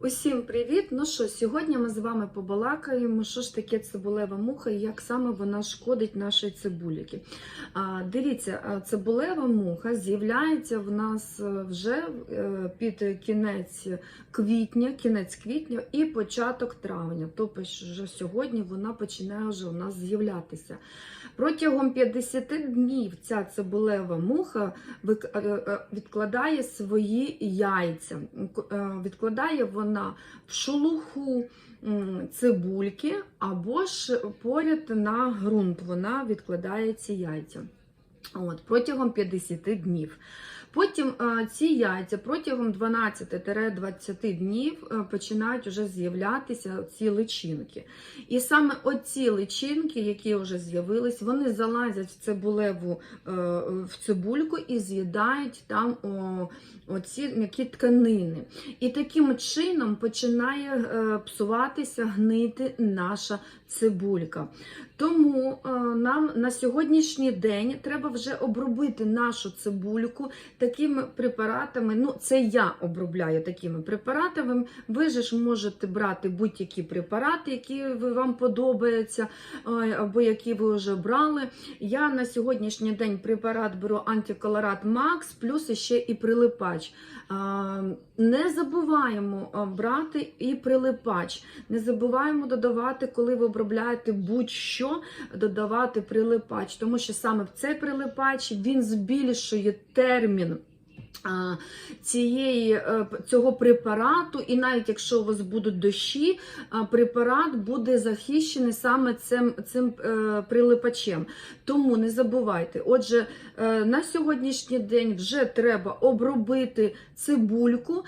Усім привіт! Ну що, сьогодні ми з вами побалакаємо, що ж таке цибулева муха і як саме вона шкодить нашій цибуліки. А, дивіться, цибулева муха з'являється в нас е, вже е, під кінець квітня, кінець квітня і початок травня. Тобто вже сьогодні вона починає вже у нас з'являтися. Протягом 50 днів ця цибулева муха е, відкладає свої яйця. Відкладає вона в шолуху цибульки або ж поряд на ґрунт. Вона відкладає ці яйця. От, протягом 50 днів. Потім е, ці яйця протягом 12-20 днів е, починають вже з'являтися ці личинки. І саме оці личинки, які вже з'явились, вони залазять в цибулеву е, в цибульку і з'їдають там оці м'які тканини. І таким чином починає псуватися, гнити наша цибулька. Тому нам на сьогоднішній день треба вже обробити нашу цибульку такими препаратами. Ну, це я обробляю такими препаратами. Ви ж можете брати будь-які препарати, які вам подобаються, або які ви вже брали. Я на сьогоднішній день препарат беру антиколорат Макс, плюс ще і прилипач. Не забуваємо брати і прилипач. Не забуваємо додавати, коли ви обробляєте будь-що, додавати прилипач, тому що саме в цей прилипач він збільшує термін. Цієї е, цього препарату, і навіть якщо у вас будуть дощі, препарат буде захищений саме цим, цим е, прилипачем. Тому не забувайте. Отже, е, на сьогоднішній день вже треба обробити цибульку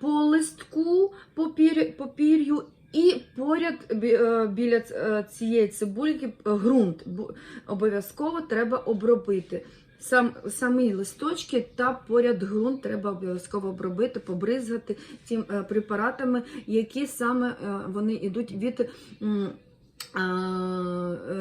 по листку, по пір- по пір'ю. І поряд е, біля е, цієї цибульки е, ґрунт обов'язково треба обробити. Сам, самі листочки та поряд ґрунт треба обов'язково обробити, побризгати тим препаратами, які саме вони йдуть від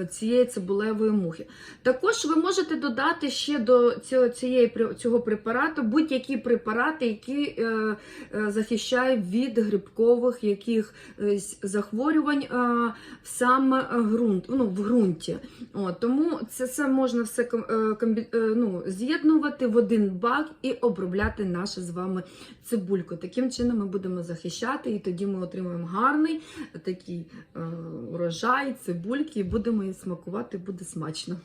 цієї цибулевої мухи. Також ви можете додати ще до цього, цієї, цього препарату будь-які препарати, які е, е, захищають від грибкових яких е, захворювань е, саме ґрунт, ну, в ґрунті. От, тому це все можна все е, комбі- е, ну, з'єднувати в один бак і обробляти нашу з вами цибульку. Таким чином ми будемо захищати, і тоді ми отримаємо гарний такий е, урожай, цибульки, і будемо смакувати, буде смачно.